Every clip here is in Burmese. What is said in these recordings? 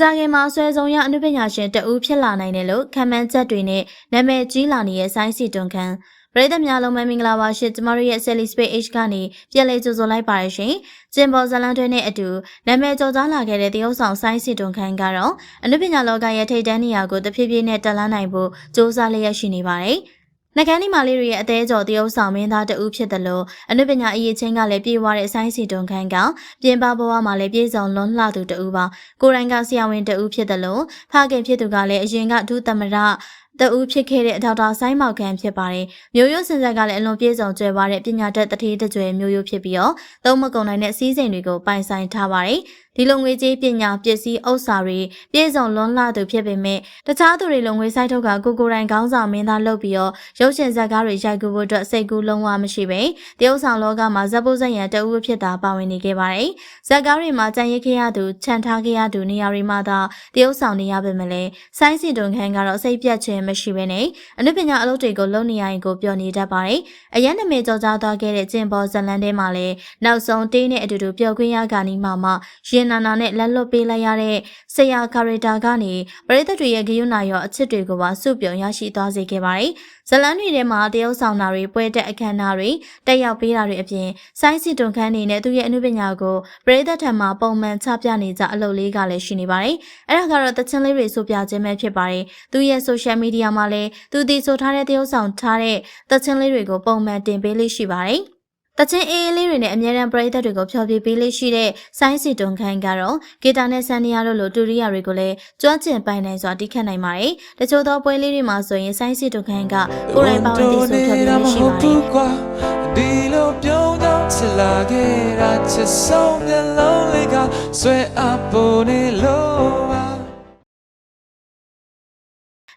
ကြခင်မှာဆွဲဆုံးရအနုပညာရှင်တဦးဖြစ်လာနိုင်တယ်လို့ခံမှန်းချက်တွေနဲ့နာမည်ကြီးလာနေတဲ့ဆိုင်းစီတွန်ခန်ပရိသတ်များလုံးပဲမင်္ဂလာပါရှင်ကျမတို့ရဲ့ Sally Space H ကနေပြန်လည်ကြိုဆိုလိုက်ပါရရှင်ကျင်ပေါ်ဇလန်တွဲနဲ့အတူနာမည်ကျော်ကြားလာခဲ့တဲ့တရုတ်ဆောင်ဆိုင်းစီတွန်ခန်ကတော့အနုပညာလောကရဲ့ထိပ်တန်းနေရာကိုတဖြည်းဖြည်းနဲ့တက်လှမ်းနိုင်ဖို့စ조사လျက်ရှိနေပါတယ် နှကန်းဒီမာလေးတွေရဲ့အသေးကြော်တရုပ်ဆောင်မင်းသားတဦးဖြစ်တယ်လို့အနုပညာအရေးချင်းကလည်းပြေဝတဲ့ဆိုင်းစီတွန်ခန်းကပြင်ပဘဝမှာလည်းပြေဆောင်လွန်လှသူတဦးပါကိုရိုင်းကဆရာဝန်တဦးဖြစ်တယ်လို့ဖခင်ဖြစ်သူကလည်းအရင်ကဒုသမရတဦးဖြစ်ခဲ့တဲ့ဒေါက်တာဆိုင်းမောက်ခန့်ဖြစ်ပါတယ်မျိုးရိုးစင်ဆက်ကလည်းအလွန်ပြေဆောင်ကျွဲပါတဲ့ပညာတတ်တတိတကြွယ်မျိုးရိုးဖြစ်ပြီးတော့သုံးမကုန်နိုင်တဲ့စီးစိမ်တွေကိုပိုင်ဆိုင်ထားပါတယ်ဒီလိုငွေကြေးပညာပစ္စည်းဥစ္စာတွေပြည်စုံလွန်လှသူဖြစ်ပေမဲ့တခြားသူတွေလိုငွေဆိုင်ထုတ်ကကိုကိုရိုင်းကောင်းဆောင်မင်းသားလုပ်ပြီးတော့ရုပ်ရှင်ဇာတ်ကားတွေရိုက်ကူဖို့အတွက်စိတ်ကူးလုံးဝမရှိပဲတရုတ်ဆောင်လောကမှာဇက်ပုဇက်ရန်တအူးဖြစ်တာပါဝင်နေခဲ့ပါတယ်ဇာတ်ကားတွေမှာကြံရစ်ခဲ့ရသူခြံထားခဲ့ရသူနေရာတွေမှာသာတရုတ်ဆောင်နေရပေမဲ့လည်းဆိုင်းစီတွန်ခန်းကတော့စိတ်ပြတ်ခြင်းမရှိဘဲနဲ့အနုပညာအလုပ်တွေကိုလုပ်နေရရင်ကိုပြောနေတတ်ပါတယ်အရန်နမေကြောကြားသွားခဲ့တဲ့ကျင်ပေါ်ဇလန်ထဲမှာလည်းနောက်ဆုံးတေးနဲ့အတူတူပျော်ခွင့်ရကနီမှာမှရင်နာနာနဲ့လက်လွတ်ပေးလိုက်ရတဲ့ဆရာကာရီတာကနေပရိသတ်တွေရဲ့ဂယုဏရောအချစ်တွေကိုပါစုပြုံရရှိသွားစေခဲ့ပါတယ်။ဇလန်းတွေထဲမှာတရုတ်ဆောင်တာတွေပွဲတက်အခမ်းအနားတွေတက်ရောက်ပေးတာတွေအပြင်ဆိုင်းစီတွန်ခန်းနေနဲ့သူရဲ့အမှုပညာကိုပရိသတ်ထံမှာပုံမှန်ချပြနေကြအလုပ်လေးကလည်းရှိနေပါတယ်။အဲ့ဒါကတော့တချင်လေးတွေဆိုပြခြင်းပဲဖြစ်ပါတယ်။သူရဲ့ social media မှာလည်းသူတည်ဆိုထားတဲ့တရုတ်ဆောင်ထားတဲ့တချင်လေးတွေကိုပုံမှန်တင်ပေးလေးရှိပါတယ်။ တချင်းအေးအေးလေးတွေနဲ့အများရန်ပရိသတ်တွေကိုဖျော်ဖြေပေးလေးရှိတဲ့ဆိုင်းစီတွန်ခန်းကတော့ဂီတာနဲ့ဆန်နီယာတို့လိုတူရီယာတွေကိုလည်းကျွမ်းကျင်ပိုင်နိုင်စွာတီးခတ်နိုင်ပါတယ်။တချို့သောပွဲလေးတွေမှာဆိုရင်ဆိုင်းစီတွန်ခန်းကကိုယ်တိုင်ပါဝင်တည်ဆိုဖျော်ဖြေလေးရှိပါတယ်။ဒီလိုပြုံးကြောင်းချလာခဲ့တာချစ်ဆုံးမျက်လုံးလေးကဆွဲအပ်ပေါ်နေလို့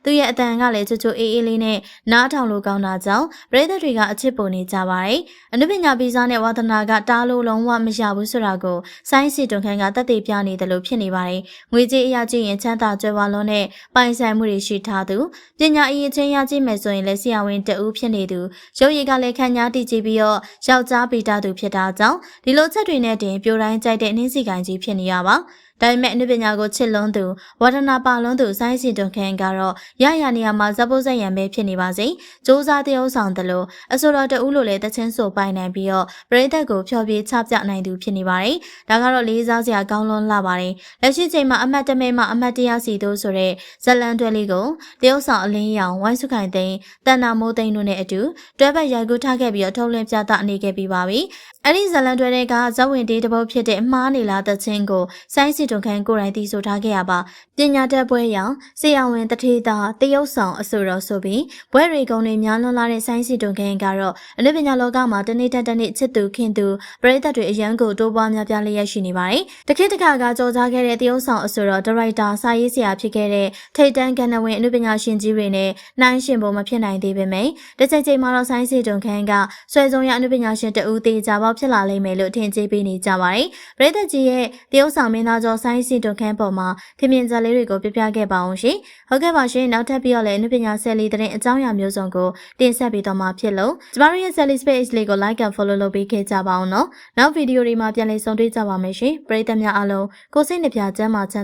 သူရဲ့အတန်ကလည်းချွတ်ချွတ်အေးအေးလေးနဲ့နားထောင်လို့ကောင်းတာကြောင့်ပရိသတ်တွေကအချစ်ပုံနေကြပါတယ်။အနုပညာပီဇာနဲ့ဝါသနာကတားလို့လုံးဝမရဘူးဆိုတာကိုဆိုင်းစီတွန်ခန်းကတက်သေးပြနေတယ်လို့ဖြစ်နေပါတယ်။ငွေကြေးအရာကြီးရင်ချမ်းသာကြွယ်ဝလွန်းတဲ့ပိုင်ဆိုင်မှုတွေရှိထားသူပညာအရေးချင်းရကြည့်မယ်ဆိုရင်လည်းဆရာဝန်တဦးဖြစ်နေသူရုပ်ရည်ကလည်းခံညာတည်ကြည့်ပြီးတော့ယောက်ျားပီတာသူဖြစ်တာကြောင့်ဒီလိုချက်တွေနဲ့တင်ပြိုတိုင်းကြိုက်တဲ့နှင်းစီကိုင်းကြီးဖြစ်နေရပါ။ ဒါပေမဲ့အနုပညာကိုချစ်လွန်းသူဝါဒနာပါလွန်းသူဆိုင်းစီတွန်ခန်ကတော့ရရနေရာမှာဇဘိုးဆက်ရံပဲဖြစ်နေပါစေ။စ조사တရုပ်ဆောင်တယ်လို့အဆိုတော်တဦးလိုလည်းတချင်းဆိုပိုင်နိုင်ပြီးတော့ပရိသတ်ကိုဖျော်ဖြေချပြနိုင်သူဖြစ်နေပါတယ်။ဒါကတော့လေးစားစရာကောင်းလွန်းလာပါတယ်။လက်ရှိချိန်မှာအမတ်တမဲမှာအမတ်တရားစီတို့ဆိုတဲ့ဇလန်တွဲလေးကိုတရုပ်ဆောင်အလင်းရောင်ဝိုင်းစုခိုင်သိန်းတန်နာမိုးသိန်းတို့နဲ့အတူတွဲဘက်ရိုက်ကူးထားခဲ့ပြီးတော့ထုတ်လွှင့်ပြသနေခဲ့ပြီးပါပြီ။ အဲ့ဒီဇလန်တွဲတွေကဇဝင်တေးတစ်ပုတ်ဖြစ်တဲ့မှားနေလားတချင်းကိုဆိုင်းစီတွန်ခန်ကိုယ်တိုင်တည်ဆိုထားခဲ့ရပါပညာတတ်ပွဲရောင်ဆရာဝန်တထေတာတရုတ်ဆောင်အဆိုတော်ဆိုပြီးဘွဲရီကုံတွေများလွန်လာတဲ့ဆိုင်းစီတွန်ခန်ကတော့အနုပညာလောကမှာတနေ့တက်တနေ့ချစ်သူခင်သူပရိသတ်တွေအရန်ကိုတိုးပွားများပြားလျက်ရှိနေပါတယ်တခေတ်တခါကကြော်ကြားခဲ့တဲ့တရုတ်ဆောင်အဆိုတော်ဒါရိုက်တာစာရေးဆရာဖြစ်ခဲ့တဲ့ထိတ်တန်းကဏ္ဍဝင်အနုပညာရှင်ကြီးတွေနဲ့နှိုင်းရှင်ဖို့မဖြစ်နိုင်သေးပေမယ့်တစ်ချိန်ချိန်မှာတော့ဆိုင်းစီတွန်ခန်ကဆွဲဆုံးရအနုပညာရှင်တဦးတေချာပေါက်ဖြစ်လာလိမ့်မယ်လို့ထင်ကြေးပေးနေကြပါတယ်ပရိသတ်ကြီးရဲ့တရုတ်ဆောင်မင်းသားကျော်ဆိုင်းစီတွန်ခန်ပေါ်မှာခင်မြင်ဇာတ်လေးတွေကိုပြပြခဲ့ပါအောင်ရှင်ဟုတ်ကဲ့ပါရှင်နောက်ထပ်ပြီးတော့လည်းအနုပညာဆယ်လီတဲ့အကြောင်းအရာမျိုးစုံကိုတင်ဆက်ပေးတော့မှာဖြစ်လို့ကျမတို့ရဲ့ Sally Space လေးကို like and follow လုပ်ပေးခဲ့ကြပါအောင်နော်နောက်ဗီဒီယိုတွေမှာပြန်လည်ဆုံတွေ့ကြပါမယ်ရှင်ပရိသတ်များအားလုံးကိုစိတ်နှပြချမ်းသာချမ်း